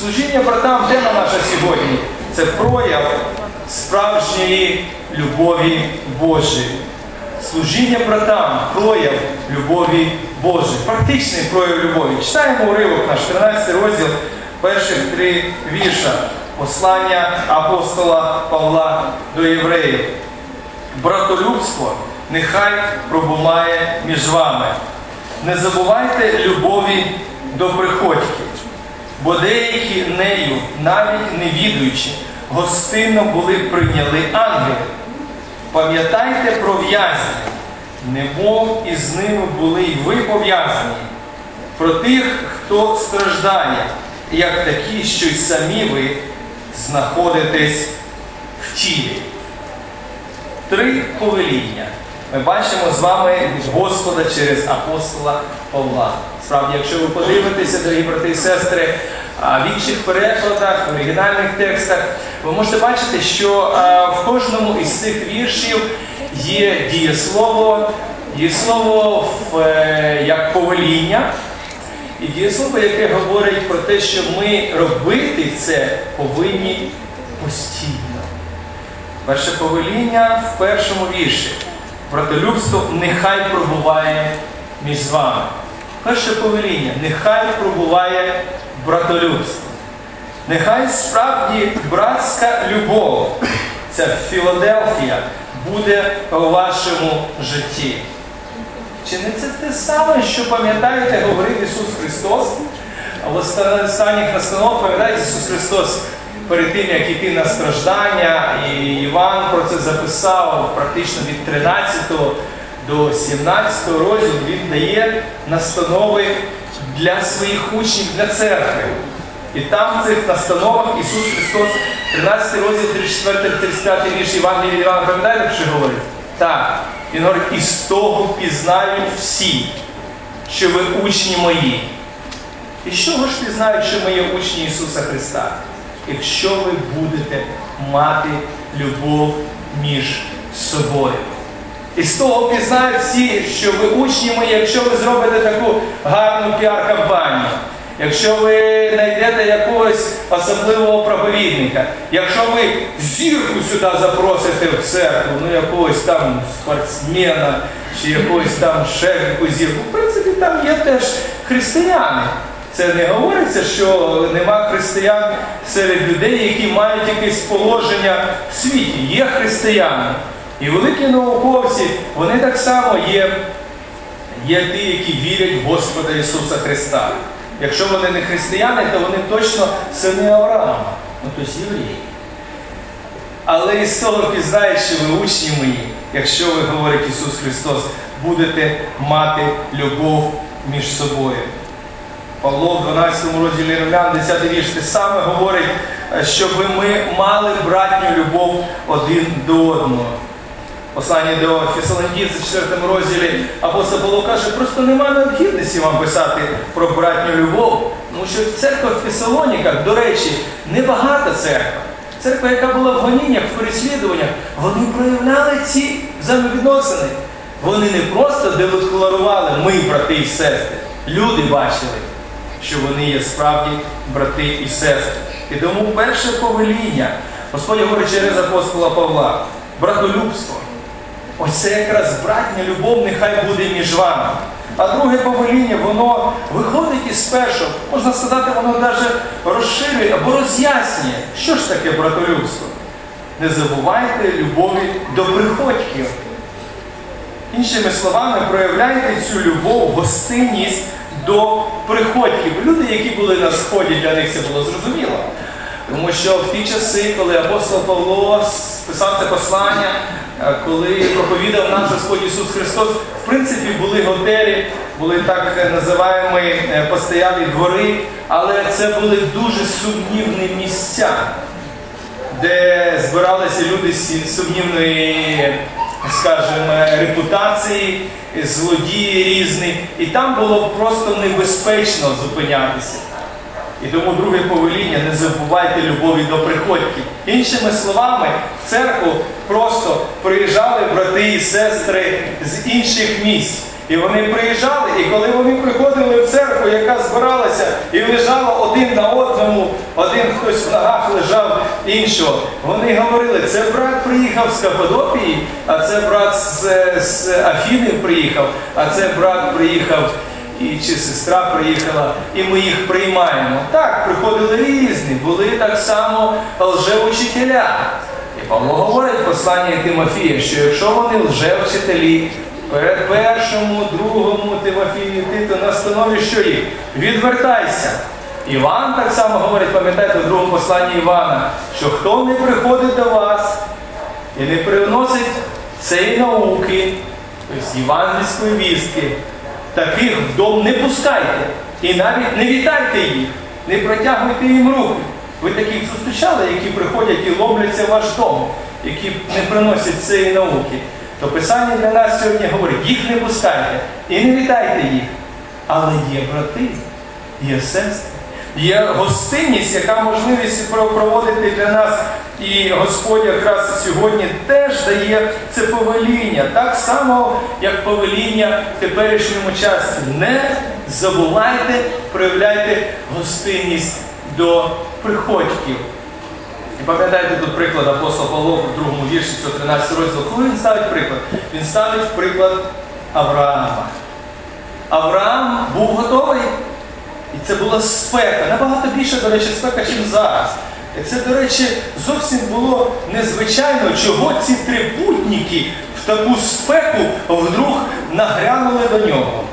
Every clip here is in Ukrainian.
Служіння братам, тема наша сьогодні це прояв справжньої любові Божої. Служіння братам, прояв любові Божої. Практичний прояв любові. Читаємо уривок наш 13 розділ перших три вірша. Послання апостола Павла до євреїв. Братолюбство нехай пробуває між вами. Не забувайте любові до приходьків, бо деякі нею, навіть не відуючи, гостинно були прийняли ангели. Пам'ятайте про в'язнів, немов із ними були й ви пов'язані, про тих, хто страждає, як такі, що й самі ви знаходитесь в тілі. Три повеління. Ми бачимо з вами Господа через апостола Павла. Справді, якщо ви подивитеся, дорогі брати і сестри, в інших перекладах, в оригінальних текстах, ви можете бачити, що в кожному із цих віршів є дієслово, дієслово е, як повеління, і дієслово, яке говорить про те, що ми робити це повинні постійно. Перше повеління в першому вірші. Братолюбство нехай пробуває між вами. Перше повеління нехай пробуває братолюбство. Нехай справді братська любов, ця Філадельфія, буде у вашому житті. Чи не це те саме, що пам'ятаєте, говорив Ісус Христос? В останніх настанов пам'ятаєте Ісус Христос перед тим, як йти на страждання, і Іван про це записав практично від 13 до 17 розділу, він дає настанови для своїх учнів, для церкви. І там в цих настановах Ісус Христос, 13 розділ, 34-35 вірш Євангелія Івана, пам'ятаєте, що говорить? Так. Він говорить, і з того пізнають всі, що ви учні мої. І з чого ж пізнають, що ми є учні Ісуса Христа? Якщо ви будете мати любов між собою. І з того пізнають всі, що ви учні мої, якщо ви зробите таку гарну піар-кампанію, якщо ви знайдете якогось особливого проповідника, якщо ви зірку сюди запросите в церкву, ну якогось там спортсмена чи якогось там якусь зірку, в принципі, там є теж християни. Це не говориться, що нема християн серед людей, які мають якесь положення в світі. Є християни. І великі науковці, вони так само є, є ті, які вірять в Господа Ісуса Христа. Якщо вони не християни, то вони точно сини Авраама, ну тобто євреї. Але із того що ви учні мої, якщо ви, говорить Ісус Христос, будете мати любов між собою. Павло в 12 розділі Римлян, 10 вірш, те саме говорить, щоб ми мали братню любов один до одного. Послання до Фесалонікійців 4 розділі апостол Павло каже, просто немає необхідності вам писати про братню любов, тому що церква в Фесалоніках, до речі, небагата церква. Церква, яка була в гоніннях, в переслідуваннях, вони проявляли ці взаємовідносини. Вони не просто декларували ми, брати і сестри. Люди бачили, що вони є справді брати і сестри. І тому перше повеління, Господь говорить через апостола Павла, братолюбство. Ось це якраз братня любов нехай буде між вами. А друге повеління, воно виходить із першого, можна сказати, воно навіть розширює або роз'яснює, що ж таке братолюбство. Не забувайте любові до приходьків. Іншими словами, проявляйте цю любов, гостинність до приходьків. Люди, які були на сході, для них це було зрозуміло. Тому що в ті часи, коли апостол Павло писав це послання, коли проповідав наш Господь Ісус Христос, в принципі, були готелі, були так називаємо постоялі двори, але це були дуже сумнівні місця, де збиралися люди з сумнівної, скажімо, репутації, злодії різні, і там було просто небезпечно зупинятися. І тому друге повеління не забувайте любові до приходьків. Іншими словами, в церкву просто приїжджали брати і сестри з інших місць. І вони приїжджали, і коли вони приходили в церкву, яка збиралася і лежала один на одному, один хтось в ногах лежав іншого. Вони говорили, це брат приїхав з Каппадокії, а це брат з, з Афіни приїхав, а це брат приїхав і чи сестра приїхала, і ми їх приймаємо. Так, приходили різні, були так само лжеучителя. І Павло говорить в посланні Тимофія, що якщо вони лжевчителі, перед першому, другому Тимофію ти, то настанові, що їх? Відвертайся. Іван так само говорить, пам'ятаєте, в другому посланні Івана, що хто не приходить до вас і не привносить цієї науки, тобто євангельської вістки, таких в дом не пускайте. І навіть не вітайте їх, не протягуйте їм руки. Ви таких зустрічали, які приходять і ломляться в ваш дом, які не приносять цієї науки. То Писання для нас сьогодні говорить, їх не пускайте і не вітайте їх. Але є брати, є сестри, є гостинність, яка можливість проводити для нас. І Господь якраз сьогодні теж дає це повеління, так само, як повеління в теперішньому часі. Не забувайте, проявляйте гостинність до приходьків. Пам'ятаєте тут приклад апостола Павло в другому вірші, 113 розділ. Коли він ставить приклад? Він ставить приклад Авраама. Авраам був готовий, і це була спека. Набагато більше, до речі, спека, ніж зараз. І це, до речі, зовсім було незвичайно, чого ці трипутники в таку спеку вдруг нагрянули до нього.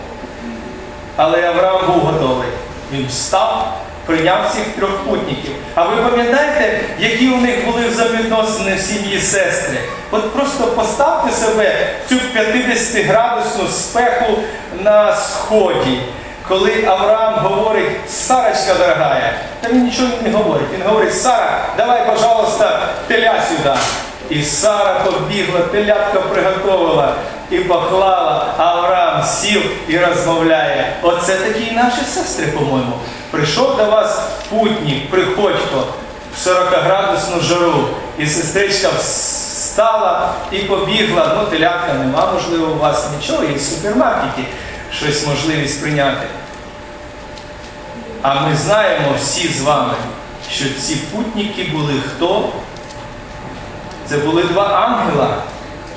Але Авраам був готовий. Він встав, прийняв цих трьох путників. А ви пам'ятаєте, які у них були взаємовідносини сім'ї сестри? От просто поставте себе в цю 50-градусну спеку на сході. Коли Авраам говорить, Сарочка дорогая, та він нічого не говорить. Він говорить, Сара, давай, пожалуйста, теля сюди. І Сара побігла, телятка приготувала і поклала, а Авраам сів і розмовляє. Оце такі наші сестри, по-моєму. Прийшов до вас путнік, приходько в 40-градусну жару, і сестричка встала і побігла. Ну, телятка нема, можливо, у вас нічого, є в супермаркеті щось можливість прийняти. А ми знаємо всі з вами, що ці путники були хто? Це були два ангела.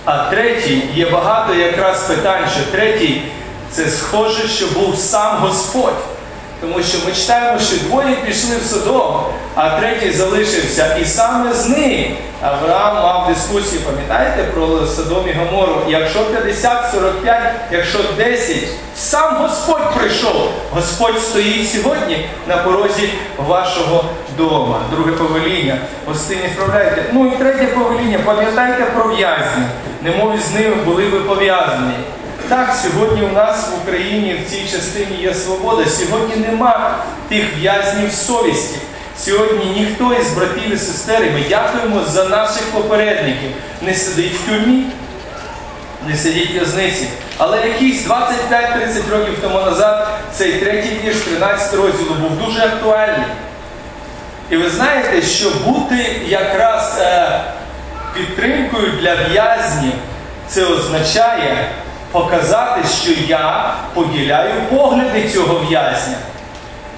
А третій, є багато якраз питань, що третій це схоже, що був сам Господь. Тому що ми читаємо, що двоє пішли в Содом, а третій залишився. І саме з них Авраам мав дискусію, пам'ятаєте, про Содом і Гомору. Якщо 50, 45, якщо 10, сам Господь прийшов. Господь стоїть сьогодні на порозі вашого дома. Друге повеління. Гостині справляйте. Ну і третє повеління. Пам'ятайте про в'язні. Немов з ними були ви пов'язані. Так, сьогодні у нас в Україні в цій частині є свобода. Сьогодні нема тих в'язнів совісті. Сьогодні ніхто із братів і сестер, ми дякуємо за наших попередників, не сидить в тюрмі, не сидить в в'язниці. Але якісь 25-30 років тому назад цей третій вірш 13 розділу був дуже актуальний. І ви знаєте, що бути якраз е, підтримкою для в'язнів, це означає показати, що я поділяю погляди цього в'язня.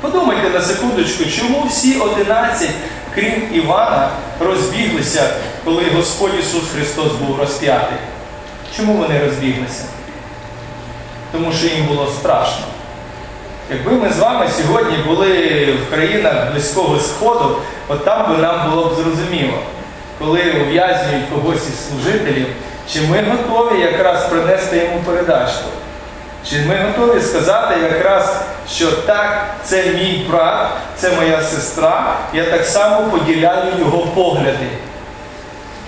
Подумайте на секундочку, чому всі 11, крім Івана, розбіглися, коли Господь Ісус Христос був розп'ятий? Чому вони розбіглися? Тому що їм було страшно. Якби ми з вами сьогодні були в країнах Близького Сходу, от там би нам було б зрозуміло, коли ув'язнюють когось із служителів, чи ми готові якраз принести йому передачку? Чи ми готові сказати якраз, що так, це мій брат, це моя сестра, я так само поділяю його погляди.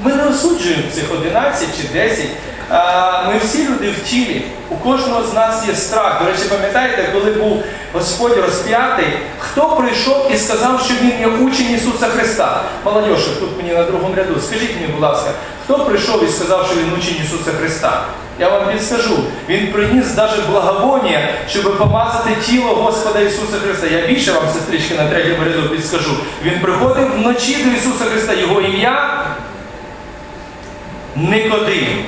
Ми не осуджуємо цих 11 чи 10. Ми всі люди в тілі. У кожного з нас є страх. До речі, пам'ятаєте, коли був Господь розп'ятий, хто прийшов і сказав, що він є учень Ісуса Христа? Молодьоша, тут мені на другому ряду. Скажіть мені, будь ласка, хто прийшов і сказав, що він учень Ісуса Христа? Я вам підскажу. Він приніс навіть благовоння, щоб помазати тіло Господа Ісуса Христа. Я більше вам, сестрички, на третьому ряду підскажу. Він приходив вночі до Ісуса Христа. Його ім'я Никодим.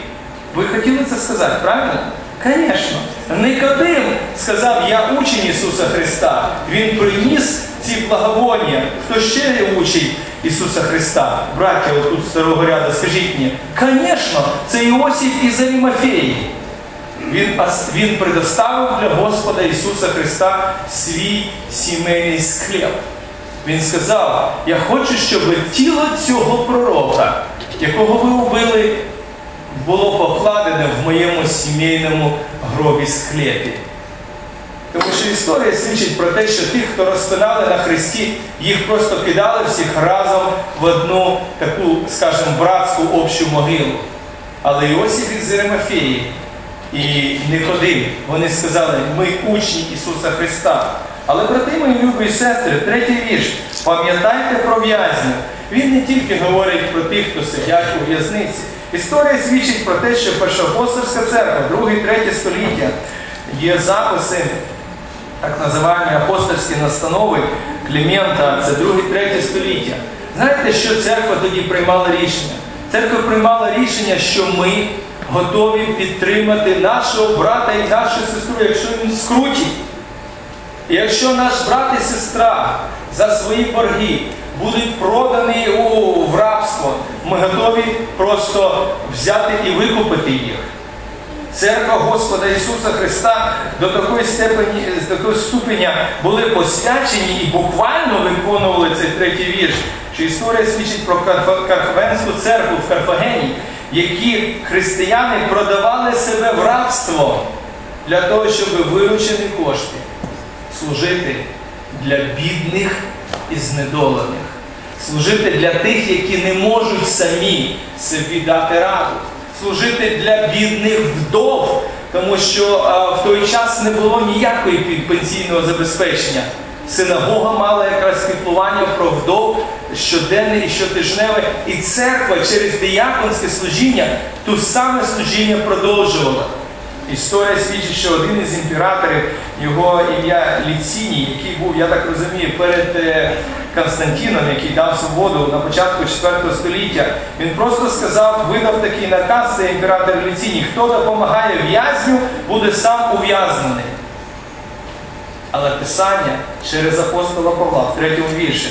Ви хотіли це сказати, правильно? Звісно. Никодим сказав, я учень Ісуса Христа. Він приніс ці благовоння, хто ще учить Ісуса Христа, браття отут старого ряду, скажіть мені, звісно, це Іосиф із Арімафеї. Він, він предоставив для Господа Ісуса Христа свій сімейний склеп. Він сказав: Я хочу, щоб тіло цього пророка, якого ви убили, було покладене в моєму сімейному гробі склепі. Тому що історія свідчить про те, що тих, хто розпинали на хресті, їх просто кидали всіх разом в одну таку, скажімо, братську общу могилу. Але Іосиф із Єремофеї і Никодим, вони сказали, ми учні Ісуса Христа. Але, брати мої любі сестри, третій вірш, пам'ятайте про в'язнів. Він не тільки говорить про тих, хто сидять у в'язниці. Історія свідчить про те, що Першоапостольська церква, 2-3 століття, є записи так називаємо апостольські настанови Клімента, це 2-3 століття. Знаєте, що церква тоді приймала рішення? Церква приймала рішення, що ми готові підтримати нашого брата і нашу сестру, якщо він скрутить. Якщо наш брат і сестра за свої борги будуть продані у, в рабство, ми готові просто взяти і викупити їх. Церква Господа Ісуса Христа до такої степені, до такого ступеня були посвячені і буквально виконували цей третій вірш, що історія свідчить про Карфа- Карфагенську церкву в Карфагені, які християни продавали себе в рабство для того, щоб виручені кошти служити для бідних і знедолених, служити для тих, які не можуть самі собі дати раду, служити для бідних вдов, тому що а, в той час не було ніякої пенсійного забезпечення. Синагога мала якраз піклування про вдов щоденне і щотижневе, і церква через дияконське служіння ту саме служіння продовжувала. Історія свідчить, що один із імператорів, його ім'я Ліціній, який був, я так розумію, перед е, Константином, який дав свободу на початку 4 століття, він просто сказав, видав такий наказ, це імператор Ліціній, хто допомагає в'язню, буде сам ув'язнений. Але Писання через апостола Павла в третьому вірші,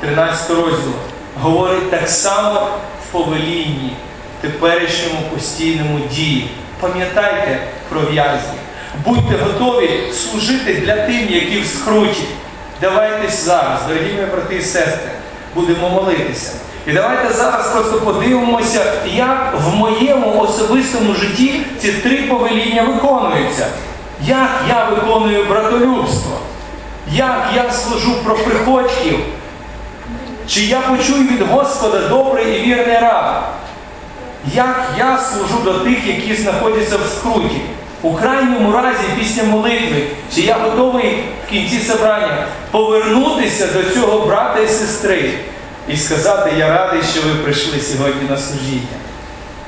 13 розділу, говорить так само в повелінні, теперішньому постійному дії. Пам'ятайте про в'язнів. Будьте готові служити для тим, які в скруті. Давайте зараз, дорогі мої брати і сестри, будемо молитися. І давайте зараз просто подивимося, як в моєму особистому житті ці три повеління виконуються. Як я виконую братолюбство, як я служу про приходьків, чи я почую від Господа добрий і вірний раб? Як я служу до тих, які знаходяться в скруті? У крайньому разі, після молитви, чи я готовий в кінці собрання повернутися до цього брата і сестри і сказати, я радий, що ви прийшли сьогодні на служіння.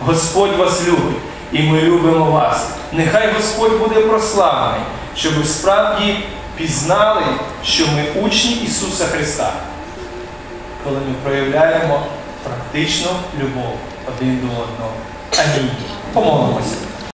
Господь вас любить, і ми любимо вас. Нехай Господь буде прославлений, щоб ви справді пізнали, що ми учні Ісуса Христа коли ми проявляємо практичну любов один до одного. Амінь. Помолимося.